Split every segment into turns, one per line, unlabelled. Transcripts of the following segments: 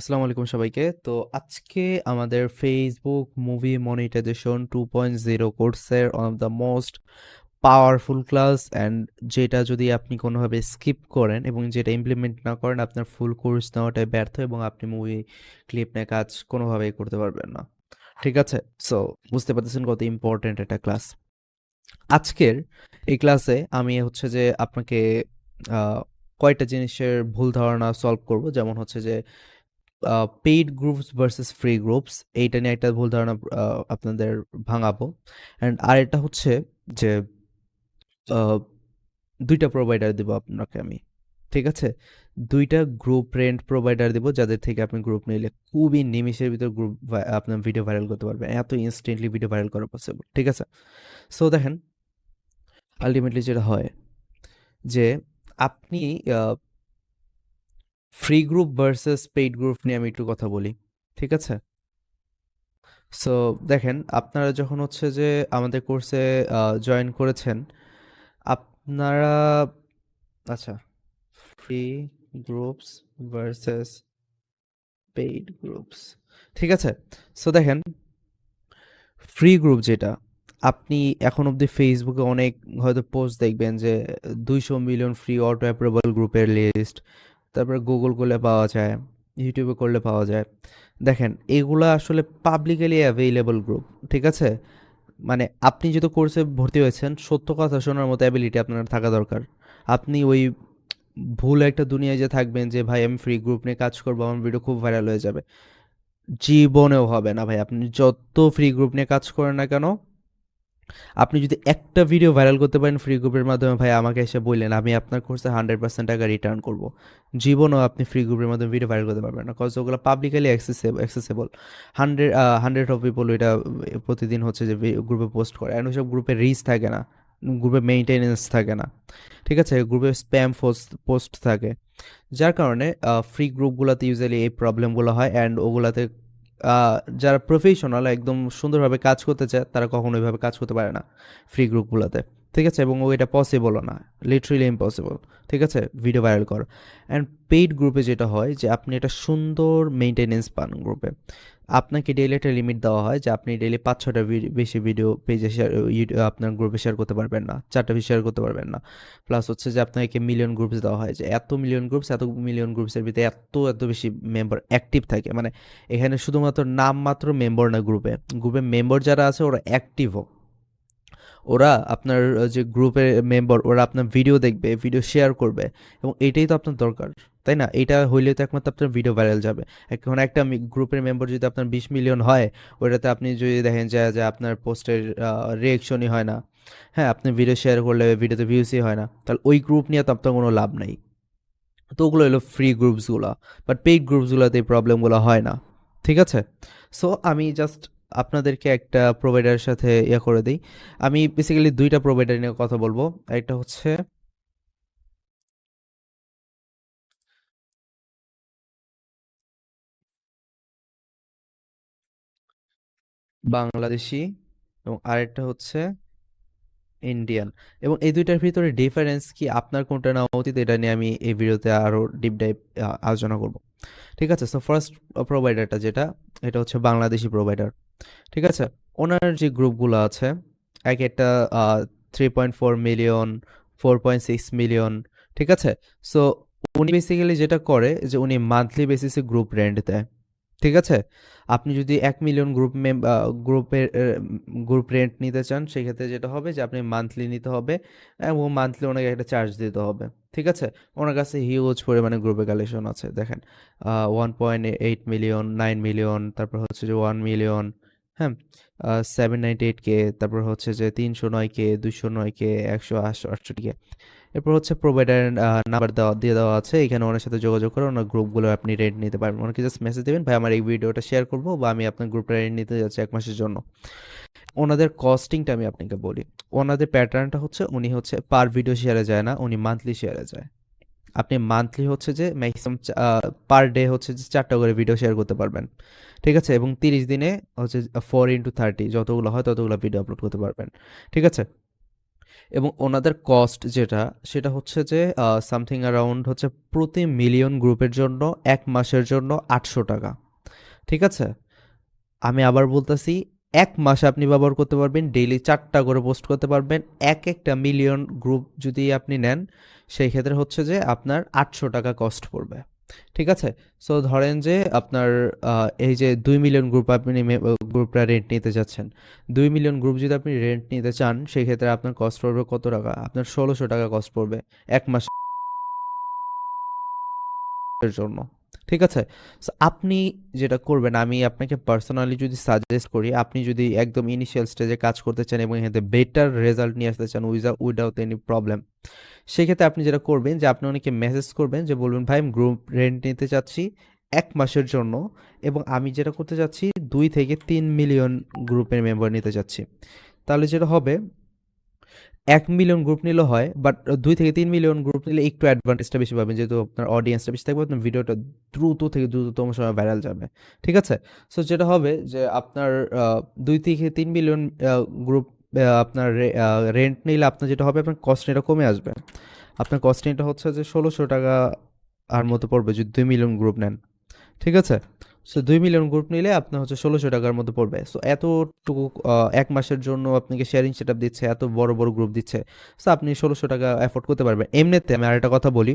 আসসালামু আলাইকুম সবাইকে। তো আজকে আমাদের Facebook movie monetization two point zero কোর্সের one of the most powerful class and যেটা যদি আপনি কোনোভাবে স্কিপ করেন এবং যেটা ইমপ্লিমেন্ট না করেন, আপনার ফুল কোর্স নেওয়াটাই ব্যর্থ এবং আপনি মুভি ক্লিপ নিয়ে কাজ কোনোভাবেই করতে পারবেন না। ঠিক আছে? সো বুঝতে পারতেছেন কত ইম্পর্ট্যান্ট একটা ক্লাস আজকের এই ক্লাসে আমি হচ্ছে যে আপনাকে কয়েকটা জিনিসের ভুল ধারণা সলভ করব। যেমন হচ্ছে যে paid groups versus free groups এইটা নিয়ে একটা ভুল ধারণা আপনাদের ভাঙাবো। অ্যান্ড আর এটা হচ্ছে যে দুইটা প্রোভাইডার দেবো আপনাকে আমি, ঠিক আছে? দুইটা গ্রুপ রেন্ট প্রোভাইডার দিব, যাদের থেকে আপনি গ্রুপ নিলে খুবই নিমিষের ভিতর গ্রুপ আপনার ভিডিও ভাইরাল করতে পারবেন এত ইনস্ট্যান্টলি ভিডিও ভাইরাল করা পসিবল ঠিক আছে? সো দেখেন আলটিমেটলি যেটা হয় যে, আপনি free group versus paid group নিয়ে আমি একটু কথা বলি, ঠিক আছে? সো দেখেন, আপনারা যখন হচ্ছে যে আমাদের কোর্সে জয়েন করেছেন, আপনারা আচ্ছা free groups versus paid groups ঠিক আছে? সো দেখেন ফ্রি গ্রুপ যেটা, আপনি এখন অবধি ফেসবুকে অনেক হয়তো পোস্ট দেখবেন যে দুইশো মিলিয়ন ফ্রি অটো অ্যাপ্রুভাল গ্রুপের লিস্ট তারপরে গুগল করলে পাওয়া যায় ইউটিউবে করলে পাওয়া যায়। দেখেন, এগুলো আসলে পাবলিক্যালি অ্যাভেইলেবল গ্রুপ ঠিক আছে? মানে আপনি যেহেতু কোর্সে ভর্তি হয়েছেন, সত্য কথা শোনার মতো অ্যাবিলিটি আপনার থাকা দরকার। আপনি ওই ভুল একটা দুনিয়ায় যে থাকবেন যে, ভাই, আমি ফ্রি গ্রুপ নিয়ে কাজ করব, আমার ভিডিও খুব ভাইরাল হয়ে যাবে। জীবনেও হবে না ভাই, আপনি যত ফ্রি গ্রুপ নিয়ে কাজ করেন না কেন আপনি যদি একটা ভিডিও ভাইরাল করতে পারেন ফ্রি গ্রুপের মাধ্যমে, ভাই, আমাকে এসে বললেন, আমি আপনার কোর্সে হান্ড্রেড পার্সেন্ট টাকা রিটার্ন করব। জীবনও আপনি ফ্রি গ্রুপের মাধ্যমে ভিডিও ভাইরাল করতে পারবেন না। কজ ওগুলো publicly accessible accessible hundred hundred of people এটা প্রতিদিন হচ্ছে যে গ্রুপে পোস্ট করে। অ্যান্ড ওইসব গ্রুপে রিচ থাকে না। গ্রুপে মেনটেনেন্স থাকে না। ঠিক আছে? গ্রুপে স্প্যাম পোস্ট পোস্ট থাকে। যার কারণে ফ্রি গ্রুপগুলোতে ইউজুয়ালি এই প্রবলেমগুলো হয়। অ্যান্ড ওগুলাতে যারা প্রফেশনাল একদম সুন্দরভাবে কাজ করতে চায়, তারা কখনো ওইভাবে কাজ করতে পারে না ফ্রি গ্রুপগুলোতে ঠিক আছে? এবং এটা পসিবলও না লিটারেলি ইম্পসিবল ঠিক আছে? ভিডিও ভাইরাল কর। অ্যান্ড পেইড গ্রুপে যেটা হয় যে আপনি একটা সুন্দর মেনটেনেন্স পান গ্রুপে আপনাকে ডেইলি একটা লিমিট দেওয়া হয় যে আপনি ডেইলি পাঁচ ছটা বেশি ভিডিও পেজে শেয়ার আপনার গ্রুপে শেয়ার করতে পারবেন না, চারটা বেশি শেয়ার করতে পারবেন না। প্লাস হচ্ছে যে আপনাকে মিলিয়ন গ্রুপস দেওয়া হয় যে এত মিলিয়ন গ্রুপস এত মিলিয়ন গ্রুপসের ভিতরে এত এত বেশি মেম্বার অ্যাক্টিভ থাকে। মানে এখানে শুধুমাত্র নামমাত্র মেম্বার না গ্রুপে গ্রুপে মেম্বার যারা আছে ওরা অ্যাক্টিভও ওরা আপনার যে গ্রুপের মেম্বার ওরা আপনার ভিডিও দেখবে ভিডিও শেয়ার করবে এবং এটাই তো আপনার দরকার, তাই না? এটা হইলে তো একমাত্র আপনার ভিডিও ভাইরাল যাবে। এখন একটা গ্রুপের মেম্বার যদি আপনার বিশ মিলিয়ন হয়, ওইটাতে আপনি যদি দেখেন যে যে আপনার পোস্টের রিয়েকশনই হয় না হ্যাঁ আপনি ভিডিও শেয়ার করলে ভিডিওতে ভিউসই হয় না, তাহলে ওই গ্রুপ নিয়ে তো আপনার কোনো লাভ নেই। তো ওগুলো হলো ফ্রি গ্রুপসগুলো বাট পেইড গ্রুপসগুলোতে এই প্রবলেমগুলো হয় না, ঠিক আছে? সো আমি জাস্ট আপনাদেরকে একটা প্রোভাইডারের সাথে ইয়ে করে দিই। আমি বেসিক্যালি দুইটা প্রোভাইডার নিয়ে কথা বলব। একটা হচ্ছে বাংলাদেশি এবং আরেকটা হচ্ছে ইন্ডিয়ান এবং এই দুইটার ভিতরে ডিফারেন্স কি, আপনার কোনটা নেওয়া উচিত, এটা নিয়ে আমি এই ভিডিওতে আরও ডিপ ডাইভ আলোচনা করব। ঠিক আছে? সো ফার্স্ট প্রোভাইডারটা যেটা, এটা হচ্ছে বাংলাদেশি প্রোভাইডার ঠিক আছে? ওনার যে গ্রুপগুলো আছে, এক একটা three point four million four point six million ঠিক আছে? সো উনি বেসিক্যালি যেটা করে যে উনি মান্থলি বেসিসে গ্রুপ রেন্ট দেয়, ঠিক আছে? আপনি যদি এক মিলিয়ন গ্রুপ মেম গ্রুপের গ্রুপ রেন্ট নিতে চান, সেক্ষেত্রে যেটা হবে যে আপনি মান্থলি নিতে হবে এবং মান্থলি ওনাকে একটা চার্জ দিতে হবে, ঠিক আছে? ওনার কাছে হিউজ পরিমাণে গ্রুপে কালেকশন আছে, দেখেন one point eight million nine million তারপর হচ্ছে যে ওয়ান মিলিয়ন হ্যাঁ সেভেন নাইনটি এইট কে তারপর হচ্ছে যে তিনশো নয় কে দুশো নয় কে একশো আটষট্টি কে এরপর হচ্ছে প্রোভাইডার নাম্বার দেওয়া, দিয়ে দেওয়া আছে। এখানে ওনার সাথে যোগাযোগ করে ওনার গ্রুপগুলো আপনি রেন্ট নিতে পারবেন। ওনাকে জাস্ট মেসেজ দেবেন, ভাই, আমার এই ভিডিওটা শেয়ার করব বা আমি আপনার গ্রুপটা রেন্ট নিতে যাচ্ছি এক মাসের জন্য। ওনাদের কস্টিংটা আমি আপনাকে বলি। ওনাদের প্যাটার্নটা হচ্ছে উনি হচ্ছে পার ভিডিও শেয়ারে যায় না, উনি মান্থলি শেয়ারে যায়। আপনি মান্থলি হচ্ছে যে ম্যাক্সিমাম পার ডে হচ্ছে যে চারটা করে ভিডিও শেয়ার করতে পারবেন। ঠিক আছে? এবং তিরিশ দিনে হচ্ছে ফোর ইন্টু থার্টি যতগুলো হয় ততগুলো ভিডিও আপলোড করতে পারবেন। ঠিক আছে? এবং ওনাদের কস্ট যেটা, সেটা হচ্ছে যে সামথিং অ্যারাউন্ড হচ্ছে প্রতি মিলিয়ন গ্রুপের জন্য এক মাসের জন্য আটশো টাকা। ঠিক আছে? আমি আবার বলতেছি এক মাসে আপনি ব্যবহার করতে পারবেন ডেইলি চারটা করে পোস্ট করতে পারবেন। এক একটা মিলিয়ন গ্রুপ যদি আপনি নেন, সেই ক্ষেত্রে হচ্ছে যে আপনার আটশো টাকা কস্ট পড়বে। ঠিক আছে? সো ধরেন যে আপনার এই যে দুই মিলিয়ন গ্রুপ আপনি গ্রুপটা রেন্ট নিতে যাচ্ছেন। দুই মিলিয়ন গ্রুপ যদি আপনি রেন্ট নিতে চান, সেই ক্ষেত্রে আপনার কস্ট পড়বে কত টাকা? আপনার ষোলোশো টাকা কস্ট পড়বে এক মাসের জন্য। ঠিক আছে? আপনি যেটা করবেন, আমি আপনাকে পার্সোনালি যদি সাজেস্ট করি, আপনি যদি একদম ইনিশিয়াল স্টেজে কাজ করতে চান এবং এখানে বেটার রেজাল্ট নিয়ে আসতে চান উইজা উইদাউট এনি প্রবলেম সেক্ষেত্রে আপনি যেটা করবেন যে, আপনি অনেকে মেসেজ করবেন যে, বলবেন, ভাই, আমি গ্রুপ রেন্ট নিতে চাচ্ছি এক মাসের জন্য এবং আমি যেটা করতে চাচ্ছি, দুই থেকে তিন মিলিয়ন গ্রুপের মেম্বার নিতে চাচ্ছি। তাহলে যেটা হবে এক মিলিয়ন গ্রুপ নিলে হয় বাট দুই থেকে তিন মিলিয়ন গ্রুপ নিলে একটু অ্যাডভান্টেজটা বেশি পাবেন, যেহেতু আপনার অডিয়েন্সটা বেশি থাকবে, আপনার ভিডিওটা দ্রুত থেকে দ্রুততম সময় ভাইরাল যাবে। ঠিক আছে? সো যেটা হবে যে আপনার দুই থেকে তিন মিলিয়ন গ্রুপ আপনার রেন্ট নিলে আপনার যেটা হবে, আপনার কস্টিংটা কমে আসবে। আপনার কস্টিংটা হচ্ছে যে ষোলোশো টাকা আর মতো পড়বে যদি দুই মিলিয়ন গ্রুপ নেন। ঠিক আছে? সো দুই মিলিয়ন গ্রুপ নিলে আপনার হচ্ছে ষোলোশো টাকার মতো পড়বে। সো এতটুকু এক মাসের জন্য আপনাকে শেয়ারিং সেট দিচ্ছে, এত বড় বড় গ্রুপ দিচ্ছে। সো আপনি ষোলোশো টাকা অ্যাফোর্ড করতে পারবেন। এমনিতে আমি আরেকটা কথা বলি,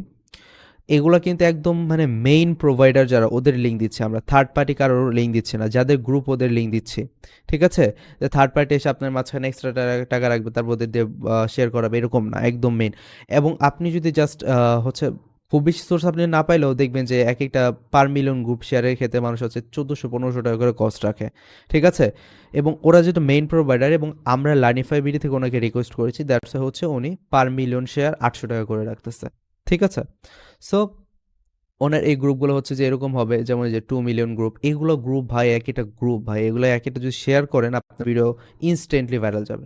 এগুলো কিন্তু একদম মানে মেইন প্রোভাইডার যারা, ওদের লিঙ্ক দিচ্ছে আমরা। থার্ড পার্টি কারোর লিঙ্ক দিচ্ছি না, যাদের গ্রুপ ওদের লিঙ্ক দিচ্ছি। ঠিক আছে? যে থার্ড পার্টি এসে আপনার মাঝখানে এক্সট্রা টাকা রাখবে, তারপর ওদের দিয়ে শেয়ার করাবে, এরকম না, একদম মেইন এবং আপনি যদি জাস্ট হচ্ছে খুব বেশি সোর্স আপনি না পাইলেও দেখবেন যে এক একটা পার মিলিয়ন গ্রুপ শেয়ারের ক্ষেত্রে মানুষ হচ্ছে চোদ্দোশো পনেরোশো টাকা করে কস্ট রাখে, ঠিক আছে? এবং ওরা যেটা মেইন প্রোভাইডার এবং আমরা লার্নিফাই বিডি থেকে ওনাকে রিকোয়েস্ট করেছি দ্যাটস হচ্ছে উনি পার মিলিয়ন শেয়ার আটশো টাকা করে রাখতেছে, ঠিক আছে? সো ওনার এই গ্রুপগুলো হচ্ছে যে এরকম হবে, যেমন যে টু মিলিয়ন গ্রুপ এগুলো গ্রুপ ভাই এক একটা গ্রুপ ভাই, এগুলো এক একটা যদি শেয়ার করেন, আপনার ভিডিও ইনস্ট্যান্টলি ভাইরাল যাবে,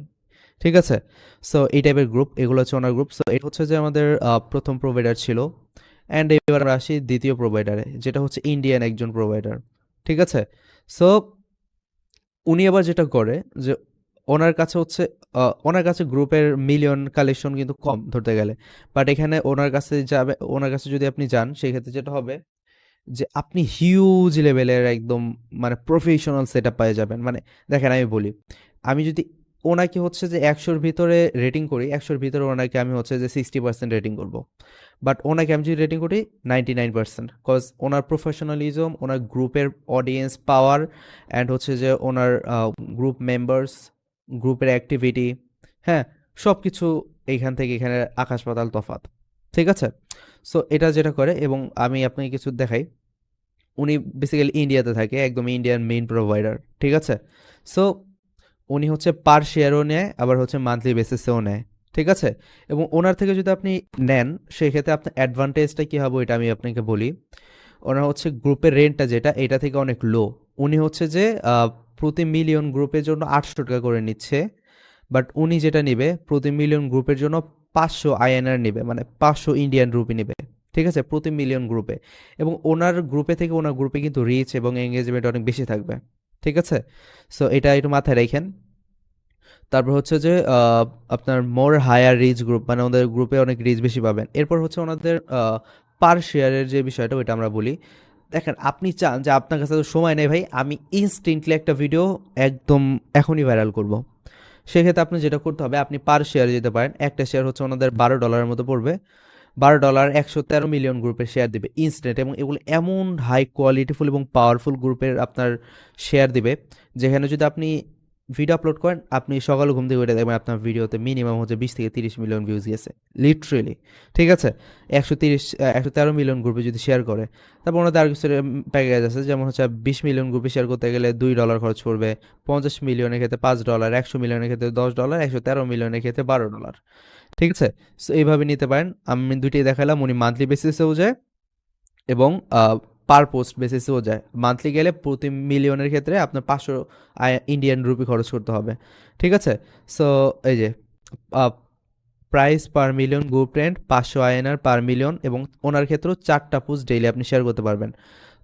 ঠিক আছে? সো এই টাইপের গ্রুপ এগুলো হচ্ছে ওনার গ্রুপ সো এটা হচ্ছে যে আমাদের প্রথম প্রোভাইডার ছিল অ্যান্ড এবার আমরা আসি দ্বিতীয় প্রোভাইডারে যেটা হচ্ছে ইন্ডিয়ান একজন প্রোভাইডার ঠিক আছে? সো উনি আবার যেটা করে, যে ওনার কাছে হচ্ছে ওনার কাছে গ্রুপের মিলিয়ন কালেকশন কিন্তু কম ধরতে গেলে। বাট এখানে ওনার কাছে যাবে, ওনার কাছে যদি আপনি যান সেই ক্ষেত্রে যেটা হবে, যে আপনি হিউজ লেভেলের একদম মানে প্রফেশনাল সেট আপ পেয়ে যাবেন। মানে দেখেন আমি বলি, আমি যদি ওনাকে হচ্ছে যে একশোর ভিতরে রেটিং করি, একশোর ভিতরে ওনাকে আমি হচ্ছে যে সিক্সটি পার্সেন্ট রেটিং করব। বাট ওনাকে আমি যদি রেটিং করি নাইনটি নাইন পার্সেন্ট কজ ওনার প্রফেশনালিজম ওনার গ্রুপের অডিয়েন্স পাওয়ার অ্যান্ড হচ্ছে যে ওনার গ্রুপ মেম্বার্স গ্রুপের অ্যাক্টিভিটি হ্যাঁ সব কিছু এইখান থেকে এখানে আকাশ পাতাল তফাৎ, ঠিক আছে? সো এটা যেটা করে, এবং আমি আপনাকে কিছু দেখাই। উনি বেসিক্যালি ইন্ডিয়াতে থাকে, একদম ইন্ডিয়ান মেইন প্রোভাইডার ঠিক আছে? সো উনি হচ্ছে পার শেয়ারও নেয়, আবার হচ্ছে মান্থলি বেসিসেও নেয়, ঠিক আছে? এবং ওনার থেকে যদি আপনি নেন, সেক্ষেত্রে আপনার অ্যাডভান্টেজটা কী হবে এটা আমি আপনাকে বলি। ওনার হচ্ছে গ্রুপের রেন্টটা যেটা, এটা থেকে অনেক লো উনি হচ্ছে যে প্রতি মিলিয়ন গ্রুপের জন্য আটশো টাকা করে নিচ্ছে বাট উনি যেটা নিবে, প্রতি মিলিয়ন গ্রুপের জন্য পাঁচশো আইএনআর নিবে মানে পাঁচশো ইন্ডিয়ান রুপি নিবে, ঠিক আছে? প্রতি মিলিয়ন গ্রুপে। এবং ওনার গ্রুপে থেকে ওনার গ্রুপে কিন্তু রিচ এবং এঙ্গেজমেন্ট অনেক বেশি থাকবে। ঠিক আছে? সো এটা একটু মাথায় রেখেন। তারপর হচ্ছে যে আপনার মোর হায়ার রিচ গ্রুপ মানে ওদের গ্রুপে অনেক রিচ বেশি পাবেন। এরপর হচ্ছে ওনাদের পার শেয়ারের যে বিষয়টা, ওইটা আমরা বলি। দেখেন, আপনি চান যে আপনার কাছে তো সময় নেই ভাই, আমি ইনস্ট্যান্টলি একটা ভিডিও একদম এখনই ভাইরাল করব। সেক্ষেত্রে আপনি যেটা করতে হবে, আপনি পার শেয়ারে যেতে পারেন। একটা শেয়ার হচ্ছে ওনাদের বারো ডলারের মতো পড়বে। বারো ডলার একশো তেরো মিলিয়ন গ্রুপের শেয়ার দিবে ইনস্ট্যান্ট এবং এগুলো এমন হাই কোয়ালিটিফুল এবং পাওয়ারফুল গ্রুপের আপনার শেয়ার দিবে, যেখানে যদি আপনি ভিডিও আপলোড করেন, আপনি সকালে ঘুম থেকে উঠে দেখবেন আপনার ভিডিওতে মিনিমাম হচ্ছে বিশ থেকে তিরিশ মিলিয়ন ভিউজ গেছে লিটারেলি ঠিক আছে? একশো তিরিশ একশো তেরো মিলিয়ন গ্রুপে যদি শেয়ার করে, তারপর ওনাদের আর কিছু প্যাকেজ আছে, যেমন হচ্ছে বিশ মিলিয়ন গ্রুপে শেয়ার করতে গেলে দুই ডলার খরচ পড়বে পঞ্চাশ মিলিয়নের ক্ষেত্রে পাঁচ ডলার একশো মিলিয়নের ক্ষেত্রে দশ ডলার একশো তেরো মিলিয়নের ক্ষেত্রে বারো ডলার ঠিক আছে? সো এইভাবে নিতে পারেন। আমি দুইটাই দেখালাম, উনি মান্থলি বেসিসেও যায় এবং পার পোস্ট বেসিসেও যায়। মান্থলি গেলে প্রতি মিলিয়নের ক্ষেত্রে আপনার পাঁচশো ইন্ডিয়ান রুপি খরচ করতে হবে। ঠিক আছে? সো এই যে price per million group rent পাঁচশো আইএনআর পার মিলিয়ন এবং ওনার ক্ষেত্রেও চারটা পোস্ট ডেইলি আপনি শেয়ার করতে পারবেন।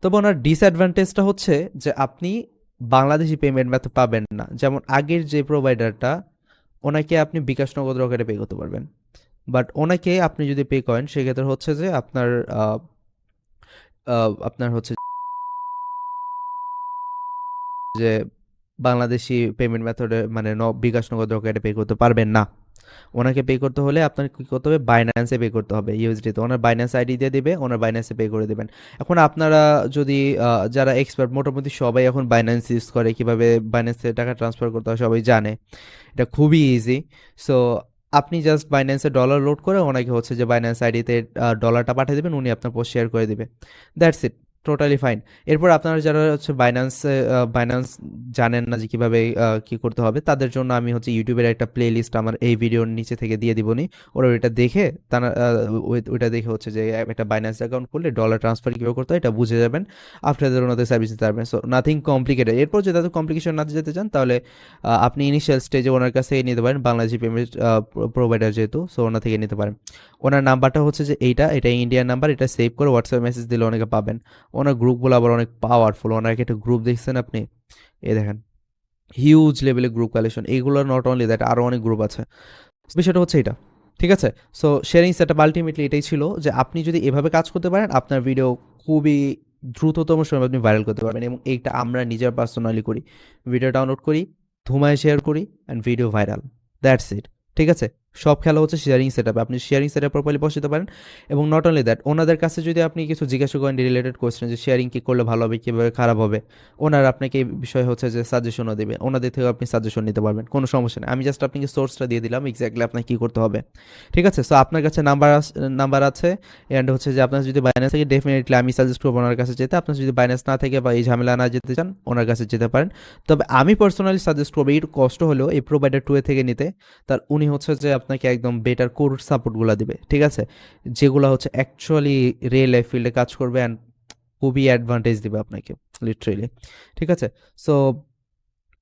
তবে ওনার ডিসঅ্যাডভান্টেজটা হচ্ছে যে, আপনি বাংলাদেশি পেমেন্ট মেথড পাবেন না। যেমন আগের যে প্রোভাইডারটা ওনাকে আপনি বিকাশ নগদ রকেটে পে করতে পারবেন। বাট ওনাকে আপনি যদি পে করেন, সেক্ষেত্রে হচ্ছে যে আপনার আপনার হচ্ছে যে বাংলাদেশি পেমেন্ট মেথডে মানে বিকাশ নগদ রকেটে পে করতে পারবেন না। ওনাকে পে করতে হলে আপনার কি করতে হবে? বাইন্যান্সে পে করতে হবে ইউএসডিতে ওনার বাইন্যান্স আইডি দিয়ে দেবে, ওনার বাইন্যান্সে পে করে দেবেন। এখন আপনারা যদি যারা এক্সপার্ট মোটামুটি সবাই এখন বাইন্যান্স ইউজ করে, কীভাবে বাইন্যান্সে টাকা ট্রান্সফার করতে হয় সবাই জানে। এটা খুবই ইজি সো আপনি জাস্ট বাইন্যান্সে ডলার লোড করে ওনাকে হচ্ছে যে বাইন্যান্স আইডিতে ডলারটা পাঠিয়ে দেবেন, উনি আপনার পোস্ট শেয়ার করে দেবে। দ্যাটস ইট টোটালি ফাইন এরপর আপনারা যারা হচ্ছে বাইন্যান্সে বাইন্যান্স জানেন না যে কীভাবে কী করতে হবে, তাদের জন্য আমি হচ্ছে ইউটিউবের একটা প্লে লিস্ট আমার এই ভিডিওর নিচে থেকে দিয়ে দিবনি ওরা ওইটা দেখে তারা ওই- ওইটা দেখে হচ্ছে যে একটা বাইন্যান্স অ্যাকাউন্ট করলে ডলার ট্রান্সফার কীভাবে করতে হয় এটা বুঝে যাবেন। আফটার ওনাদের সার্ভিস দিতে পারবেন। সো নাথিং কমপ্লিকেটেড এরপর যদি তাদের কমপ্লিকেশন না যেতে চান তাহলে আপনি ইনিশিয়াল স্টেজে ওনার কাছে নিতে পারেন বাংলাদেশি পেমেন্ট প্রোভাইডার যেহেতু সো ওনার থেকে নিতে পারেন। ওনার নাম্বারটা হচ্ছে যে এইটা, এটা ইন্ডিয়ান নাম্বার এটা সেভ করে হোয়াটসঅ্যাপ মেসেজ দিলে অনেকে পাবেন। ওনার গ্রুপগুলো আবার অনেক পাওয়ারফুল ওনার একটা গ্রুপ দেখছেন আপনি? এ দেখেন হিউজ লেভেলের গ্রুপ কালেকশন এইগুলো নট অনলি দ্যাট আরও অনেক গ্রুপ আছে। বিষয়টা হচ্ছে এটা, ঠিক আছে? So sharing set up ultimately এটাই ছিল যে আপনি যদি এভাবে কাজ করতে পারেন, আপনার ভিডিও খুবই দ্রুততম সময় আপনি ভাইরাল করতে পারবেন এবং এইটা আমরা নিজের পার্সোনালি করি। ভিডিও ডাউনলোড করি, ধুমায় শেয়ার করি and video viral that's it ঠিক আছে? সব খেলা হচ্ছে শেয়ারিং সেট আপে আপনি শেয়ারিং সেট আপ প্রপারলি বসাতে পারেন। এবং নট অনলি দ্যাট ওনাদের কাছে যদি আপনি কিছু জিজ্ঞাসা করেন রিলেটেড কোয়েশ্চেন যে শেয়ারিং কী করলে ভালো হবে, কীভাবে খারাপ হবে, ওনারা আপনাকে এই বিষয়ে হচ্ছে যে সাজেশনও দেবে। ওনাদের থেকেও আপনি সাজেশন নিতে পারবেন, কোনো সমস্যা নেই। আমি জাস্ট আপনাকে সোর্সটা দিয়ে দিলাম এক্স্যাক্টলি আপনাকে কী করতে হবে। ঠিক আছে? সো আপনার কাছে নাম্বার নাম্বার আছে অ্যান্ড হচ্ছে যে আপনার যদি বাইন্যান্স থেকে ডেফিনেটলি আমি সাজেস্ট করব ওনার কাছে যেতে, আপনার যদি বাইন্যান্স না থেকে বা এই ঝামেলা না যেতে চান, ওনার কাছে যেতে পারেন। তবে আমি পার্সোনালি সাজেস্ট করব একটু কষ্ট হলেও এই প্রোভাইডার টু এ থেকে নিতে। তার উনি হচ্ছে যে আপনাকে একদম বেটার কোর সাপোর্টগুলো দিবে, ঠিক আছে? যেগুলো হচ্ছে অ্যাকচুয়ালি রিয়েল লাইফ ফিল্ডে কাজ করবে অ্যান্ড খুবই অ্যাডভান্টেজ দিবে আপনাকে লিটারেলি ঠিক আছে? সো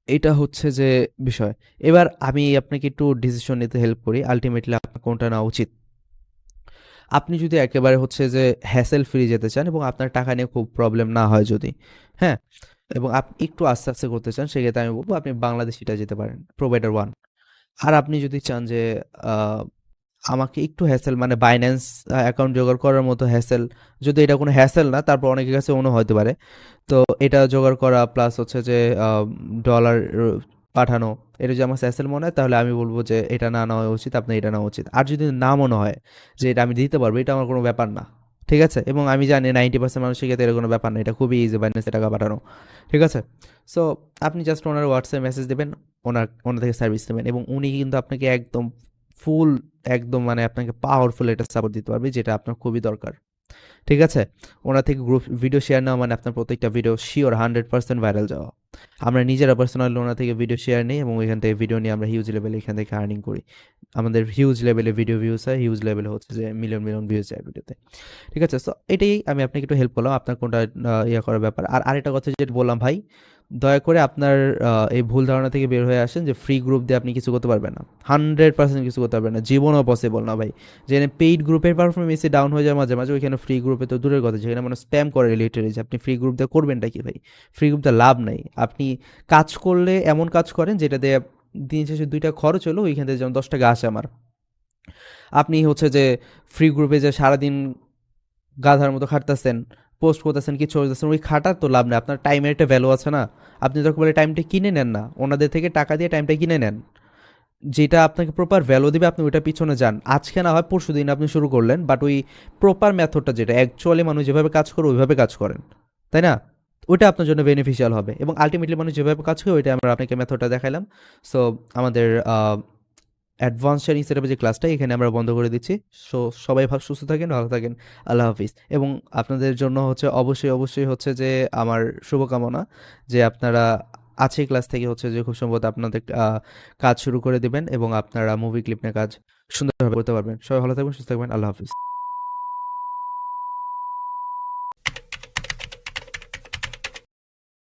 এটা হচ্ছে যে বিষয়। এবার আমি আপনাকে একটু ডিসিশন নিতে হেল্প করি আলটিমেটলি আপনার কোনটা নেওয়া উচিত। আপনি যদি একেবারে হচ্ছে যে হ্যাসেল ফ্রি যেতে চান এবং আপনার টাকা নিয়ে খুব প্রবলেম না হয় যদি হ্যাঁ? এবং আপনি একটু আস্তে আস্তে করতে চান, সেক্ষেত্রে আমি বলব আপনি বাংলাদেশিটা যেতে পারেন প্রোভাইডার ওয়ান আর আপনি যদি চান যে আমাকে একটু হ্যাসেল মানে বাইন্যান্স অ্যাকাউন্ট জোগাড় করার মতো হ্যাসেল যদি এটা কোনো হ্যাসেল না, তারপর অনেকের কাছে মনে হতে পারে। তো এটা জোগাড় করা প্লাস হচ্ছে যে ডলার পাঠানো, এটা যদি আমার হ্যাসেল মনে হয়, তাহলে আমি বলব যে, এটা না নেওয়া উচিত, আপনার এটা নেওয়া উচিত। আর যদি না মনে হয় যে, এটা আমি দিতে পারব, এটা আমার কোনো ব্যাপার না। ঠিক আছে? এবং আমি জানি নাইনটি পার্সেন্ট মানুষের ক্ষেত্রে এটা কোনো ব্যাপার না, এটা খুবই ইজি বাইন্যান্সে টাকা পাঠানো। ঠিক আছে? সো আপনি জাস্ট ওনার হোয়াটসঅ্যাপ মেসেজ দেবেন, ওনার ওনার থেকে সার্ভিস নেবেন এবং উনি কিন্তু আপনাকে একদম ফুল একদম মানে আপনাকে পাওয়ারফুল একটা সাপোর্ট দিতে পারবে, যেটা আপনার খুবই দরকার। ঠিক আছে? ওনার থেকে গ্রুপ ভিডিও শেয়ার নেওয়া মানে আপনার প্রত্যেকটা video sure hundred percent viral যাওয়া। আমরা নিজেরা পার্সোনালি ওনার থেকে ভিডিও শেয়ার নিই এবং এখান থেকে ভিডিও নিয়ে আমরা হিউজ লেভেলে এখান থেকে আর্নিং করি। আমাদের হিউজ লেভেলে ভিডিও ভিউজ হয় হিউজ লেভেলে হচ্ছে যে মিলিয়ন মিলিয়ন ভিউজ যায় ভিডিওতে। ঠিক আছে সো এটাই আমি আপনাকে একটু হেল্প করলাম, আপনার কোনটা ইয়ে করার ব্যাপার। আর আরেকটা কথা যেটা বললাম ভাই, দয়া করে আপনার এই ভুল ধারণা থেকে বের হয়ে আসেন যে ফ্রি গ্রুপ দিয়ে আপনি কিছু করতে পারবেন না। হান্ড্রেড পার্সেন্ট কিছু করতে পারবেন না, জীবনও পসিবল না ভাই। যেখানে পেইড গ্রুপের পারফরমেন্সে ডাউন হয়ে যায় মাঝে মাঝে ওইখানে ফ্রি গ্রুপে তো দূরের কথা, যেখানে মানে স্প্যাম করে রিলেটেড যে আপনি ফ্রি গ্রুপ দিয়ে করবেনটা কি ভাই? ফ্রি গ্রুপ দিয়ে লাভ নেই। আপনি কাজ করলে এমন কাজ করেন যেটা দিয়ে দিন শেষে দুইটা খরচ হলো, ওইখান থেকে যেমন দশ টাকা আসে আমার। আপনি হচ্ছে যে ফ্রি গ্রুপে যে সারাদিন গাধার মতো খাটতেছেন পোস্ট করতেছেন, কিছু করতেছেন, ওই খাটার তো লাভ নেই। আপনার টাইমের একটা ভ্যালু আছে না। আপনি যখন বলে টাইমটা কিনে নেন না, ওনাদের থেকে টাকা দিয়ে টাইমটা কিনে নেন। যেটা আপনাকে প্রপার ভ্যালু দেবে, আপনি ওইটা পিছনে যান। আজকে না হয় পরশু দিন আপনি শুরু করলেন বাট ওই প্রপার মেথডটা যেটা অ্যাকচুয়ালি মানুষ যেভাবে কাজ করে, ওইভাবে কাজ করেন। তাই না? ওইটা আপনার জন্য বেনিফিশিয়াল হবে এবং আলটিমেটলি মানুষ যেভাবে কাজ করে ওইটা আমরা আপনাকে মেথডটা দেখাইলাম। সো আমাদের অ্যাডভান্স শেয়ারিং সেটআপের যে ক্লাসটা এখানে আমরা বন্ধ করে দিচ্ছি। সো সবাই ভাব সুস্থ থাকেন, ভালো থাকেন। আল্লাহ হাফিজ। এবং আপনাদের জন্য হচ্ছে অবশ্যই অবশ্যই হচ্ছে যে আমার শুভকামনা যে আপনারা আছে ক্লাস থেকে হচ্ছে যে খুব সম্ভবত আপনাদের কাজ শুরু করে দিবেন এবং আপনারা মুভি ক্লিপ নিয়ে কাজ সুন্দরভাবে করতে পারবেন। সবাই ভালো থাকবেন, সুস্থ থাকবেন। আল্লাহ হাফিজ।